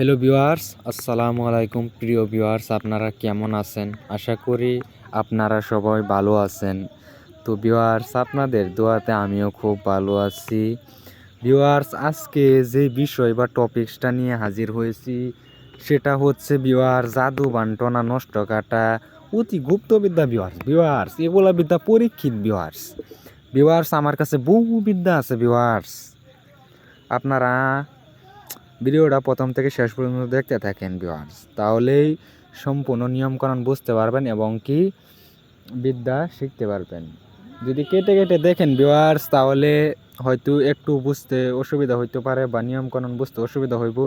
Hello viewers আসসালামু আলাইকুম প্রিয় ভিউয়ার্স আপনারা কেমন আছেন? আশা করি আপনারা সবাই ভালো আছেন। তো ভিউয়ার্স আপনাদের দোয়াতে আমিও খুব ভালো আছি। ভিউয়ার্স আজকে যে বিষয় বা টপিকসটা নিয়ে হাজির হয়েছি, সেটা হচ্ছে ভিউয়ার জাদু বান্টনা, নষ্ট কাটা, অতি গুপ্তবিদ্যা ভিউয়ার্স ভিউয়ার্স এগুলা বিদ্যা পরীক্ষিত ভিউয়ার্স ভিউয়ার্স আমার কাছে বহু বিদ্যা আছে ভিউয়ার্স আপনারা ভিডিওটা প্রথম থেকে শেষ পর্যন্ত দেখতে থাকেন ভিউয়ার্স তাহলেই সম্পূর্ণ নিয়মকানুন বুঝতে পারবেন এবং কি বিদ্যা শিখতে পারবেন। যদি কেটে কেটে দেখেন ভিউয়ার্স তাহলে হয়তো একটু বুঝতে অসুবিধা হইতে পারে বা নিয়মকানুন বুঝতে অসুবিধা হইব।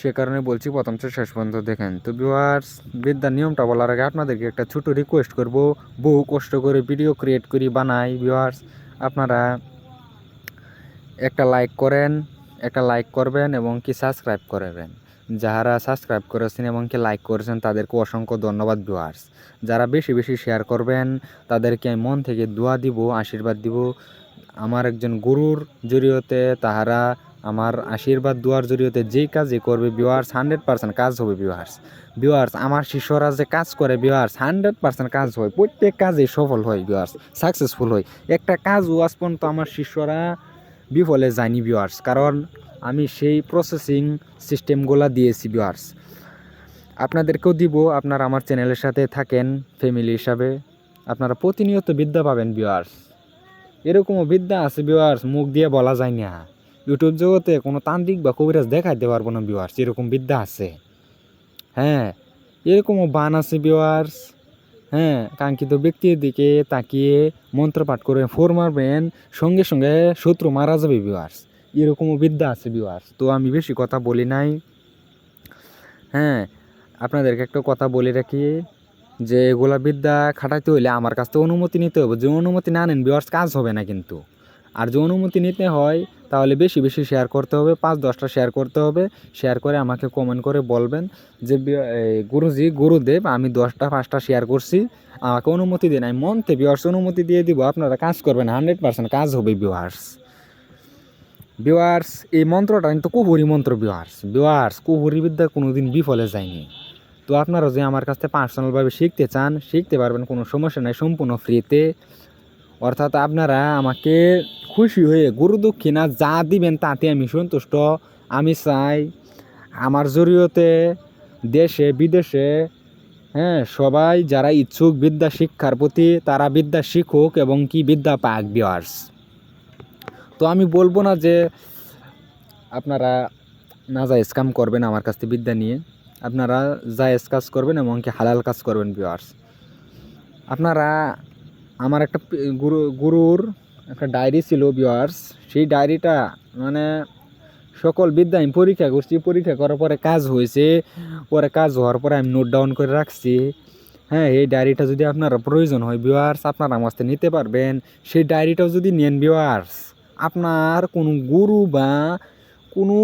সে কারণে বলছি প্রথম থেকে শেষ পর্যন্ত দেখেন। তো ভিউয়ার্স বিদ্যার নিয়মটা বলার আগে আপনাদেরকে একটা ছোট রিকোয়েস্ট করব। বহু কষ্ট করে ভিডিও ক্রিয়েট করি, বানাই। ভিউয়ার্স আপনারা একটা লাইক করেন একটা লাইক করবেন এবং কি সাবস্ক্রাইব করবেন। যারা সাবস্ক্রাইব করেছেন এবং কি লাইক করেছেন, তাদেরকে অসংখ্য ধন্যবাদ ভিউয়ার্স যারা বেশি বেশি শেয়ার করবেন, তাদেরকে আমি মন থেকে দোয়া দিব, আশীর্বাদ দিব। আমার একজন গুরুর জরিয়তে তাহারা আমার আশীর্বাদ, দোয়ার জরিয়তে যেই কাজই করবে ভিউয়ার্স হান্ড্রেড পার্সেন্ট কাজ হবে ভিউয়ার্স ভিউয়ার্স আমার শিষ্যরা যে কাজ করে ভিউয়ার্স হান্ড্রেড পার্সেন্ট কাজ হয়, প্রত্যেক কাজে সফল হয় ভিউয়ার্স সাকসেসফুল হয়। একটা কাজও আজ পর্যন্ত আমার শিষ্যরা বিফলে যায়নি ভিউয়ার্স কারণ আমি সেই প্রসেসিং সিস্টেমগুলো দিয়েছি ভিউয়ার্স আপনাদেরকেও দিব, আপনারা আমার চ্যানেলের সাথে থাকেন ফ্যামিলি হিসাবে। আপনারা প্রতিনিয়ত বিদ্যা পাবেন ভিউয়ার্স এরকমও বিদ্যা আছে ভিউয়ার্স মুখ দিয়ে বলা যায় না। ইউটিউব জগতে কোনো তান্ত্রিক বা কবিরাজ দেখাইতে পারব না ভিউয়ার্স এরকম বিদ্যা আছে। হ্যাঁ এরকমও বান আছে ভিউয়ার্স হ্যাঁ কাঙ্ক্ষিত ব্যক্তির দিকে তাকিয়ে মন্ত্রপাঠ করে ফোর মারবেন, সঙ্গে সঙ্গে শত্রু মারা যাবে ভিউয়ার্স এরকমও বিদ্যা আছে ভিউয়ার্স তো আমি বেশি কথা বলি নাই। হ্যাঁ আপনাদেরকে একটা কথা বলে রাখি যে, এগুলা বিদ্যা খাটাইতে হইলে আমার কাছ থেকে অনুমতি নিতে হবে। যে অনুমতি না নেন ভিউয়ার্স কাজ হবে না কিন্তু। আর যে অনুমতি নিতে হয় তাহলে বেশি বেশি শেয়ার করতে হবে, পাঁচ, দশটা শেয়ার করতে হবে। শেয়ার করে আমাকে কমেন্ট করে বলবেন যে গুরুজি, গুরুদেব, আমি দশটা, পাঁচটা শেয়ার করছি। আমাকে অনুমতি দিন, আমি মন থেকে ভিউয়ার্স অনুমতি দিয়ে দিব। আপনারা কাজ করবেন হান্ড্রেড পার্সেন্ট কাজ হবে ভিউয়ার্স ভিউয়ার্স এই মন্ত্রটা কিন্তু কুহুরি মন্ত্র ভিউয়ার্স ভিউয়ার্স কুহুরি বিদ্যা কোনোদিন বিফলে যায়নি। তো আপনারা যে আমার কাছ থেকে পার্সোনালভাবে শিখতে চান, শিখতে পারবেন, কোনো সমস্যা নাই, সম্পূর্ণ ফ্রিতে অর্থাৎ আপনারা আমাকে খুশি হয়ে গুরু দক্ষিণা যা দিবেন তাতে আমি সন্তুষ্ট। আমি চাই আমার জরিয়তে দেশে, বিদেশে হ্যাঁ সবাই যারা ইচ্ছুক বিদ্যা শিক্ষার প্রতি তারা বিদ্যা শিখুক এবং কি বিদ্যা পাক ভিউয়ার্স তো আমি বলব না যে আপনারা না যা স্কাম করবেন আমার কাছ থেকে বিদ্যা নিয়ে। আপনারা জায়েজ কাজ করবেন এবং কি হালাল কাজ করবেন ভিউয়ার্স আপনারা আমার একটা গুরু গুরুর একটা ডায়েরি ছিল ভিউয়ার্স সেই ডায়েরিটা মানে সকল বিদ্যা আমি পরীক্ষা করছি, পরীক্ষা করার পরে কাজ হয়েছে, পরে কাজ হওয়ার পরে আমি নোট ডাউন করে রাখছি। হ্যাঁ এই ডায়েরিটা যদি আপনার প্রয়োজন হয় ভিউয়ার্স আপনারা আমার নিতে পারবেন। সেই ডায়েরিটাও যদি নেন ভিউয়ার্স আপনার কোনো গুরু বা কোনো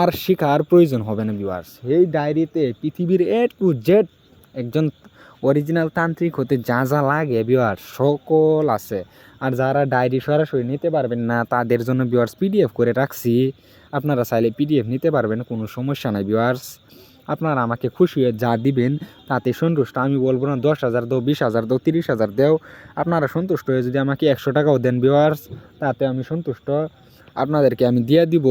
আর শেখার প্রয়োজন হবে না ভিউয়ার্স এই ডায়েরিতে পৃথিবীর এ টু জেড একজন অরিজিনাল তান্ত্রিক হতে যা যা লাগে ভিউয়ার্স সকল আছে। আর যারা ডায়েরি সরাসরি নিতে পারবেন না, তাদের জন্য ভিউয়ার্স পিডিএফ করে রাখছি। আপনারা চাইলে পিডিএফ নিতে পারবেন, কোনো সমস্যা নাই ভিউয়ার্স আপনারা আমাকে খুশি হয়ে যা দিবেন, তাতে সন্তুষ্ট। আমি বলব না দশ হাজার দাও, বিশ হাজার দাও, তিরিশ হাজার দেও। আপনারা সন্তুষ্ট হয়ে যদি আমাকে একশো টাকাও দেন বিওয়ার্স তাতে আমি সন্তুষ্ট। আপনাদেরকে আমি দিয়ে দিব।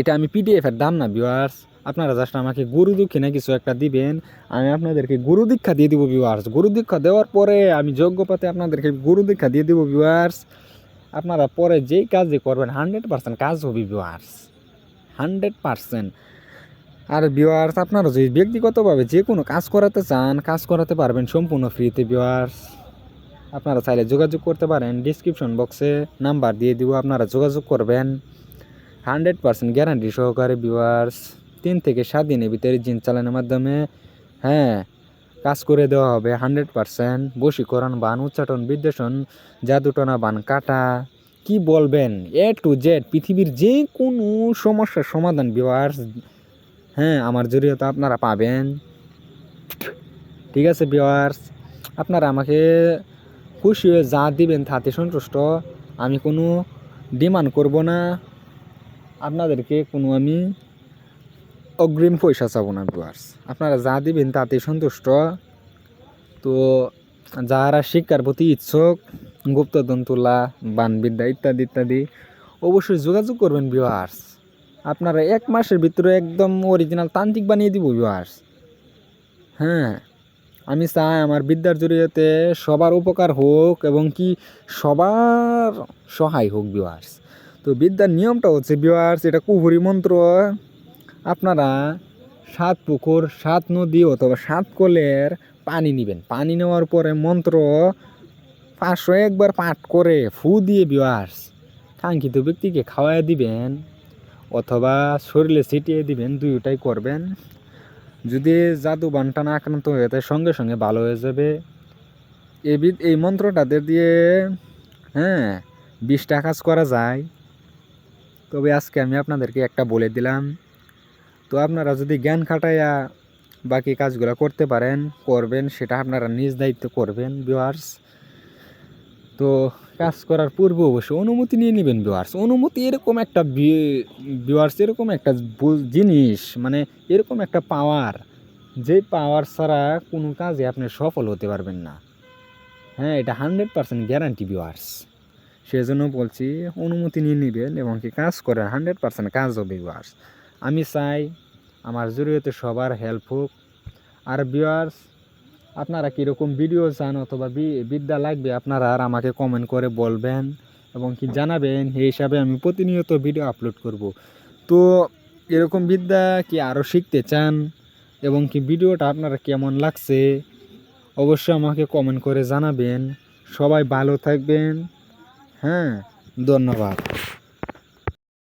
এটা আমি পিডিএফের দাম না ভিউয়ার্স আপনারা জাস্ট আমাকে গুরু দক্ষিণা কিছু একটা দিবেন, আমি আপনাদেরকে গুরু দীক্ষা দিয়ে দিব ভিউয়ার্স গুরু দীক্ষা দেওয়ার পরে আমি যোগ্য পাতে আপনাদেরকে গুরু দীক্ষা দিয়ে দিব ভিউয়ার্স আপনারা পরে যেই কাজই করবেন হান্ড্রেড পার্সেন্ট কাজ হবে ভিউয়ার্স হান্ড্রেড পার্সেন্ট আর ভিউয়ার্স আপনারা যদি ব্যক্তিগতভাবে যে কোনো কাজ করাতে চান, কাজ করাতে পারবেন সম্পূর্ণ ফ্রিতে ভিউয়ার্স আপনারা চাইলে যোগাযোগ করতে পারেন ডিসক্রিপশন বক্সে নাম্বার দিয়ে দিব, আপনারা যোগাযোগ করবেন। হান্ড্রেড পার্সেন্ট গ্যারান্টি সহকারে ভিউয়ার্স তিন থেকে সাত দিনের ভিতরে জিন চালানোর মাধ্যমে হ্যাঁ কাজ করে দেওয়া হবে হান্ড্রেড পার্সেন্ট। বশীকরণ বান, উচ্চাটন, বিদ্বেষণ, জাদুটনা বান, কাটা, কি বলবেন? এ টু জেড পৃথিবীর যে কোনো সমস্যার সমাধান ভিউয়ার্স হ্যাঁ আমার জরিয়তে আপনারা পাবেন। ঠিক আছে ভিউয়ার্স আপনারা আমাকে খুশি হয়ে যা দিবেন তাতে সন্তুষ্ট। আমি কোনো ডিমান্ড করব না। আপনাদেরকে কোনো আমি অগ্রিম পয়সা চাবো না ভিউয়ার্স আপনারা যা দিবেন তাতে সন্তুষ্ট। তো যারা শিক্ষার প্রতি ইচ্ছুক, গুপ্তধন তোলা, বানবিদ্যা ইত্যাদি ইত্যাদি, অবশ্যই যোগাযোগ করবেন ভিউয়ার্স আপনারা এক মাসের ভিতরে একদম অরিজিনাল তান্ত্রিক বানিয়ে দিব ভিউয়ার্স হ্যাঁ আমি চাই আমার বিদ্যার জড়িয়েতে সবার উপকার হোক এবং কি সবার সহায় হোক ভিউয়ার্স তো বিদ্যার নিয়মটা হচ্ছে ভিউয়ার্স এটা কুহুরি মন্ত্র। আপনারা সাত পুকুর, সাত নদী অথবা সাত কলের পানি নেবেন। পানি নেওয়ার পরে মন্ত্র পাঁচশো একবার পাঠ করে ফু দিয়ে ভিউয়ার্স কাঙ্ক্ষিত ব্যক্তিকে খাওয়াই দিবেন অথবা শরীরে ছিটিয়ে দিবেন, দুইটাই করবেন। যদি জাদু বান্টানা আক্রান্ত হয়ে যায়, সঙ্গে সঙ্গে ভালো হয়ে যাবে। এই এই মন্ত্রটাতে দিয়ে হ্যাঁ বিশটা কাজ করা যায়। তবে আজকে আমি আপনাদেরকে একটা বলে দিলাম। তো আপনারা যদি জ্ঞান খাটাইয়া বাকি কাজগুলো করতে পারেন, করবেন, সেটা আপনারা নিজ দায়িত্ব করবেন ভিউয়ার্স তো কাজ করার পূর্বে অবশ্যই অনুমতি নিয়ে নেবেন ভিউয়ার্স অনুমতি এরকম একটা ভিউয়ার্স এরকম একটা জিনিস মানে এরকম একটা পাওয়ার যে পাওয়ার ছাড়া কোনো কাজে আপনি সফল হতে পারবেন না। হ্যাঁ এটা হান্ড্রেড পার্সেন্ট গ্যারান্টি ভিউয়ার্স সেজন্য বলছি, অনুমতি নিয়ে নেবেন এবং কি কাজ করেন হান্ড্রেড পার্সেন্ট কাজ হবে ভিউয়ার্স আমি চাই আমার জড়িয়েতে সবার হেল্প হোক। আর ভিউয়ার্স আপনারা কীরকম ভিডিও চান অথবা বিদ্যা লাগবে, আপনারা আর আমাকে কমেন্ট করে বলবেন এবং কি জানাবেন, সেই হিসাবে আমি প্রতিনিয়ত ভিডিও আপলোড করব। তো এরকম বিদ্যা কি আরও শিখতে চান এবং কি ভিডিওটা আপনারা কেমন লাগছে, অবশ্যই আমাকে কমেন্ট করে জানাবেন। সবাই ভালো থাকবেন। হ্যাঁ ধন্যবাদ।